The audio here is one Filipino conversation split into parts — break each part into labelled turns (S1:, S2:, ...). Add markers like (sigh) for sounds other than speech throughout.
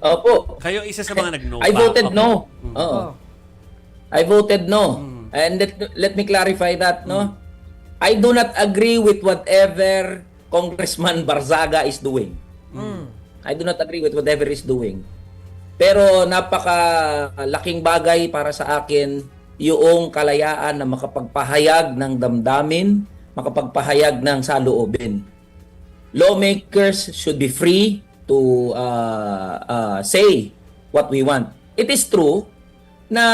S1: Opo.
S2: Kayo isa sa mga nag-no (laughs)
S1: I
S2: pa.
S1: voted no.
S2: Mm.
S1: Oo.
S3: Oh.
S1: I voted no.
S2: Mm.
S1: And let, let me clarify that, no? I do not agree with whatever Congressman Barzaga is doing.
S3: Mm.
S1: I do not agree with whatever he's doing. Pero napaka laking bagay para sa akin yung kalayaan na makapagpahayag ng damdamin, makapagpahayag ng saloobin. Lawmakers should be free to uh, uh, say what we want. It is true na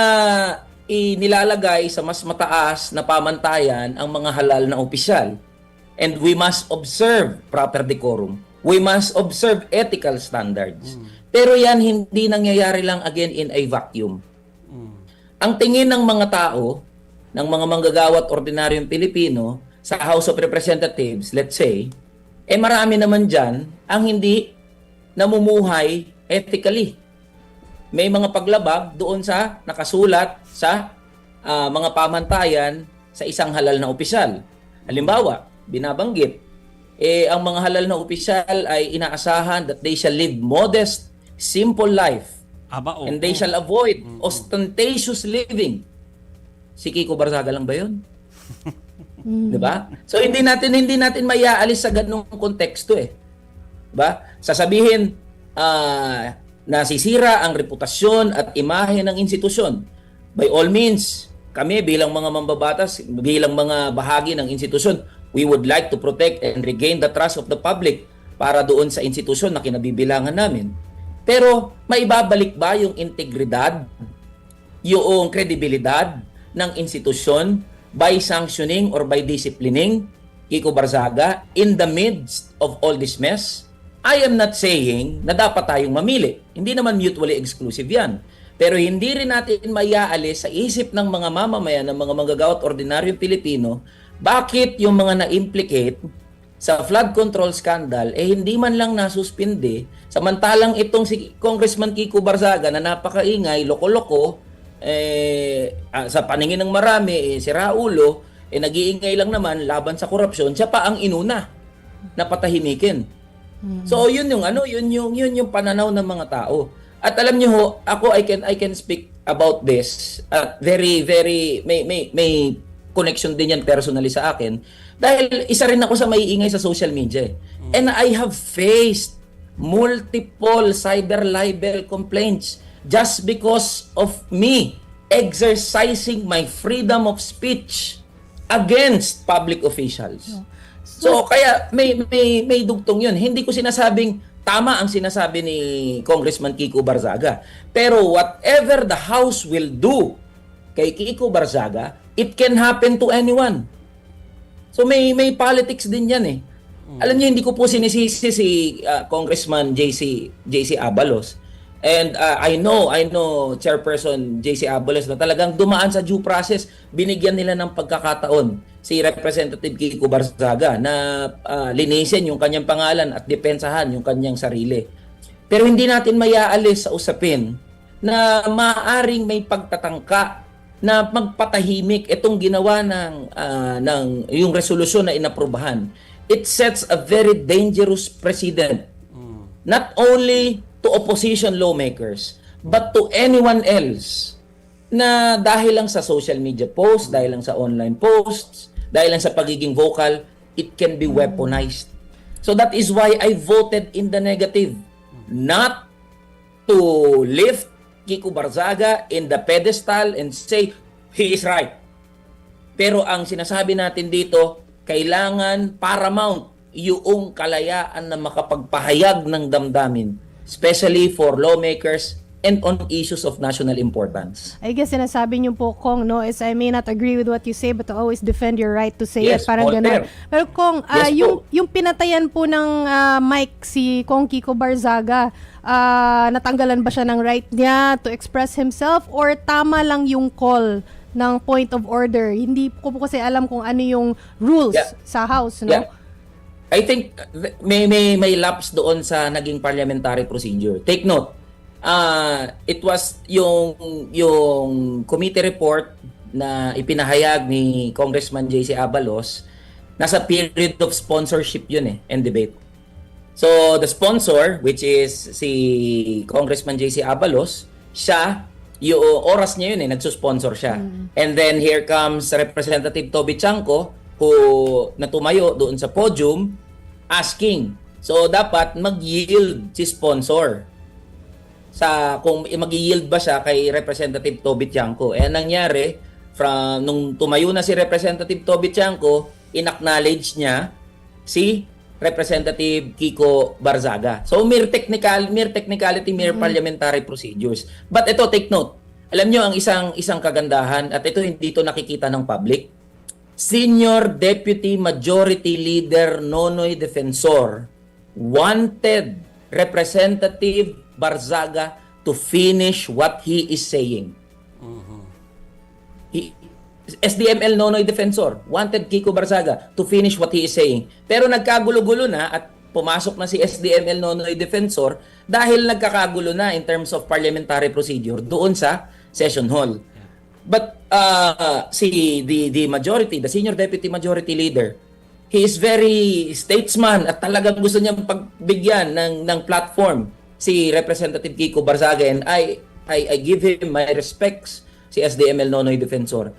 S1: inilalagay sa mas mataas na pamantayan ang mga halal na opisyal. And we must observe proper decorum. We must observe ethical standards. Pero yan hindi nangyayari lang again in a vacuum.
S2: Mm.
S1: Ang tingin ng mga tao, ng mga manggagawat ordinaryong Pilipino sa House of Representatives, let's say, eh marami naman dyan ang hindi namumuhay ethically. May mga paglabag doon sa nakasulat sa ah, mga pamantayan sa isang halal na opisyal. Halimbawa, binabanggit, eh, ang mga halal na opisyal ay inaasahan that they shall live modest, simple life
S2: Aba, oo.
S1: and they shall avoid ostentatious living. Si Kiko Barzaga lang ba 'yun? (laughs) 'Di ba? So hindi natin hindi natin maiaalis sa ganung konteksto eh. Ba? Sasabihin ah nasisira ang reputasyon at imahe ng institusyon. By all means, kami bilang mga mambabatas, bilang mga bahagi ng institusyon, we would like to protect and regain the trust of the public para doon sa institusyon na kinabibilangan namin. Pero maibabalik ba yung integridad, yung kredibilidad ng institusyon by sanctioning or by disciplining Kiko Barzaga in the midst of all this mess? I am not saying na dapat tayong mamili. Hindi naman mutually exclusive yan. Pero hindi rin natin maiaalis sa isip ng mga mamamayan, ng mga manggagawat ordinaryong Pilipino, bakit yung mga na-implicate sa flood control scandal eh hindi man lang nasuspinde samantalang itong si Congressman Kiko Barzaga na napakaingay, loko-loko eh ah, sa paningin ng marami eh, si Raulo eh nag-iingay lang naman laban sa korupsyon siya pa ang inuna na patahimikin. So yun yung ano, yun yung yun yung pananaw ng mga tao. At alam niyo ho, ako I can I can speak about this at very very may may may connection din yan personally sa akin dahil isa rin ako sa maiingay sa social media. eh. And I have faced multiple cyber libel complaints just because of me exercising my freedom of speech against public officials. So kaya may may may dugtong 'yun. Hindi ko sinasabing tama ang sinasabi ni Congressman Kiko Barzaga. Pero whatever the House will do kay Kiko Barzaga, it can happen to anyone. So may may politics din 'yan eh. Alam niyo hindi ko po sinisisi si ah, Congressman JC JC Abalos. And ah, I know, I know Chairperson JC Abalos na talagang dumaan sa due process, binigyan nila ng pagkakataon si Representative Kiko Barzaga na ah, linisin yung kanyang pangalan at depensahan yung kanyang sarili. Pero hindi natin mayaalis sa usapin na maaring may pagtatangka na magpatahimik itong ginawa ng ah, ng yung resolusyon na inaprubahan. It sets a very dangerous precedent not only to opposition lawmakers but to anyone else na dahil lang sa social media posts, dahil lang sa online posts, dahil lang sa pagiging vocal, it can be weaponized. So that is why I voted in the negative. Not to lift Kiko Barzaga in the pedestal and say, he is right. Pero ang sinasabi natin dito, kailangan paramount yung kalayaan na makapagpahayag ng damdamin, especially for lawmakers and on issues of national importance.
S3: I guess sinasabi niyo po, Kong, no, is I may not agree with what you say but to always defend your right to say
S1: Yes,
S3: it. Parang
S1: Voltaire.
S3: ganun. Pero Kong, ah,
S1: Yes po.
S3: yung, yung pinatayan po ng ah, Mike si Kong Kiko Barzaga, ah, natanggalan ba siya ng right niya to express himself or tama lang yung call ng point of order? Hindi ko po kasi alam kung ano yung rules
S1: Yeah.
S3: sa House, no?
S1: Yeah. I think th- may may may lapse doon sa naging parliamentary procedure. Take note. Ah, it was yung yung committee report na ipinahayag ni Congressman JC Abalos nasa period of sponsorship yun eh and debate. So the sponsor, which is si Congressman JC Abalos, siya, yung oras niya yun eh, nagsusponsor siya. And then here comes Representative Toby Chanko, who natumayo doon sa podium, asking. So dapat mag-yield si sponsor sa kung mag-yield ba siya kay Representative Toby Tiangco. Eh ang nangyari, from nung tumayo na si Representative Toby Tiangco, inacknowledge niya si Representative Kiko Barzaga. So mere technical, mere technicality, mere parliamentary procedures. But ito take note. Alam niyo ang isang isang kagandahan at ito hindi to nakikita ng public. Senior Deputy Majority Leader Nonoy Defensor wanted Representative Barzaga to finish what he is saying. He, SDML Nonoy Defensor wanted Kiko Barzaga to finish what he is saying. Pero nagkagulo-gulo na at pumasok na si SDML Nonoy Defensor dahil nagkakagulo na in terms of parliamentary procedure doon sa session hall. But uh, si the the majority, the senior deputy majority leader, he is very statesman at talagang gusto niyang pagbigyan ng ng platform si Representative Kiko Barzaga and I I, I give him my respects si SDML Nonoy Defensor.